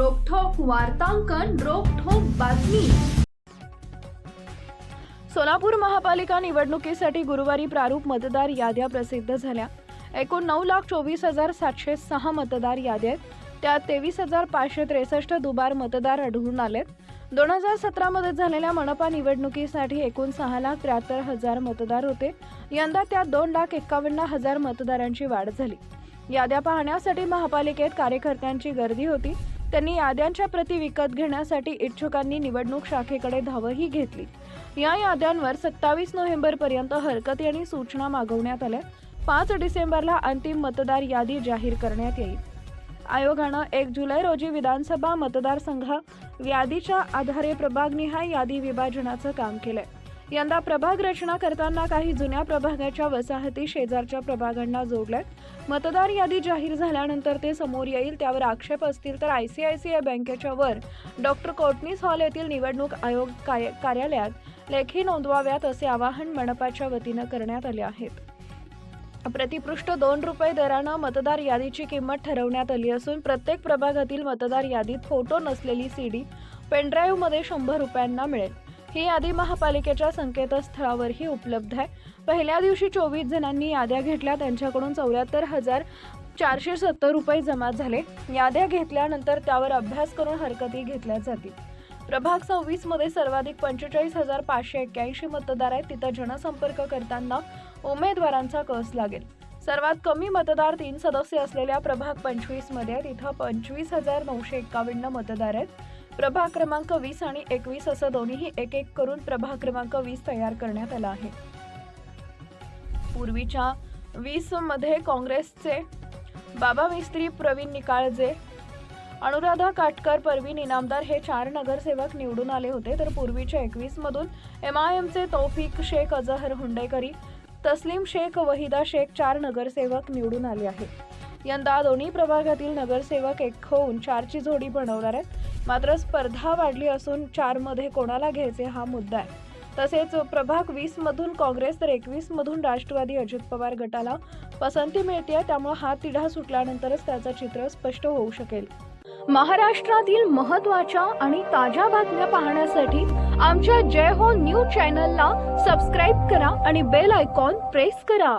वार्तांकन रोखोक बातमी. सोलापूर महापालिका निवडणुकीसाठी गुरुवारी प्रारूप मतदार याद्या प्रसिद्ध झाल्या. एकूण नऊ लाख चोवीस हजार सातशे सहा मतदार याद्या आहेत. त्यात तेवीस हजार पाचशे त्रेसष्ट दुबार मतदार आढळून आलेत. दोन हजार सतरामध्ये झालेल्या मनपा निवडणुकीसाठी एकूण सहा लाख त्र्याहत्तर हजार मतदार होते. यंदा त्यात दोन लाख एक्कावन्न हजार मतदारांची वाढ झाली. याद्या पाहण्यासाठी महापालिकेत कार्यकर्त्यांची गर्दी होती. त्यांनी याद्यांच्या प्रती विकत घेण्यासाठी इच्छुकांनी निवडणूक शाखेकडे धावही घेतली. या याद्यांवर सत्तावीस नोव्हेंबरपर्यंत हरकती आणि सूचना मागवण्यात आल्या. पाच डिसेंबरला अंतिम मतदार यादी जाहीर करण्यात येईल. आयोगानं एक जुलै रोजी विधानसभा मतदारसंघ यादीच्या आधारे प्रभागनिहाय यादी विभाजनाचं काम केलंय. यंदा प्रभाग रचना करताना काही जुन्या प्रभागाच्या वसाहती शेजारच्या प्रभागांना जोडल्यात मतदार यादी जाहीर झाल्यानंतर ते समोर येईल त्यावर आक्षेप असतील तर I C I C I बँकेच्या वर. डॉक्टर कोटनीस हॉल येथील निवडणूक आयोग काय- कार्यालयात लेखी नोंदवाव्यात असे आवाहन मनपाच्या वतीनं करण्यात आले आहेत. प्रतिपृष्ठ दोन रुपये दरानं मतदार यादीची किंमत ठरवण्यात आली असून प्रत्येक प्रभागातील मतदार यादीत फोटो नसलेली सीडी पेनड्राईव्हमध्ये शंभर रुपयांना मिळेल. ही यादी महापालिकेच्या संकेतस्थळावरही उपलब्ध आहे. पहिल्या दिवशी चोवीस जणांनी याद्या घेतल्या. त्यांच्याकडून चौऱ्याहत्तर हजार चारशे सत्तर रुपये जमा झाले. याद्या घेतल्यानंतर त्यावर अभ्यास करून हरकती घेतल्या जातील. प्रभाग सव्वीसमध्ये सर्वाधिक पंचेचाळीस हजार पाचशे एक्क्याऐंशी मतदार आहेत. तिथं जनसंपर्क करताना उमेदवारांचा कस लागेल? सर्वात कमी मतदार तीन सदस्य असलेल्या प्रभाग पंचवीसमध्ये पंचवीस हजार नऊशे एक्कावन्न मतदार आहेत. प्रभाग क्रमांक वीस आणि एकवीस असं दोन्हीही एक एक करून प्रभाग क्रमांक वीस तयार करण्यात आला आहे. पूर्वीच्या वीसमध्ये काँग्रेसचे बाबा मिस्त्री प्रवीण निकाळजे अनुराधा काटकर परवीन इनामदार हे चार नगरसेवक निवडून आले होते. तर पूर्वीच्या एकवीस मधून एम आय एमचे तौफिक शेख अजहर हुंडेकरी तस्लीम शेख वहिदा शेख चार नगरसेवक निवडून आले आहेत. यंदा दोन्ही प्रभागातील नगरसेवक एक होऊन चारची जोडी बनवणार आहेत. मात्र स्पर्धा वाढली असून चारमध्ये कोणाला घ्यायचे हा मुद्दा आहे. तसेच प्रभाग वीसमधून काँग्रेस तर एकवीसमधून राष्ट्रवादी अजित पवार गटाला पसंती मिळते त्यामुळे हा तिढा सुटल्यानंतरच त्याचं चित्र स्पष्ट होऊ शकेल. महाराष्ट्रातील महत्त्वाच्या आणि ताज्या बातम्या पाहण्यासाठी आमच्या जय हो न्यूज चॅनलला सबस्क्राईब करा आणि बेल आयकॉन प्रेस करा.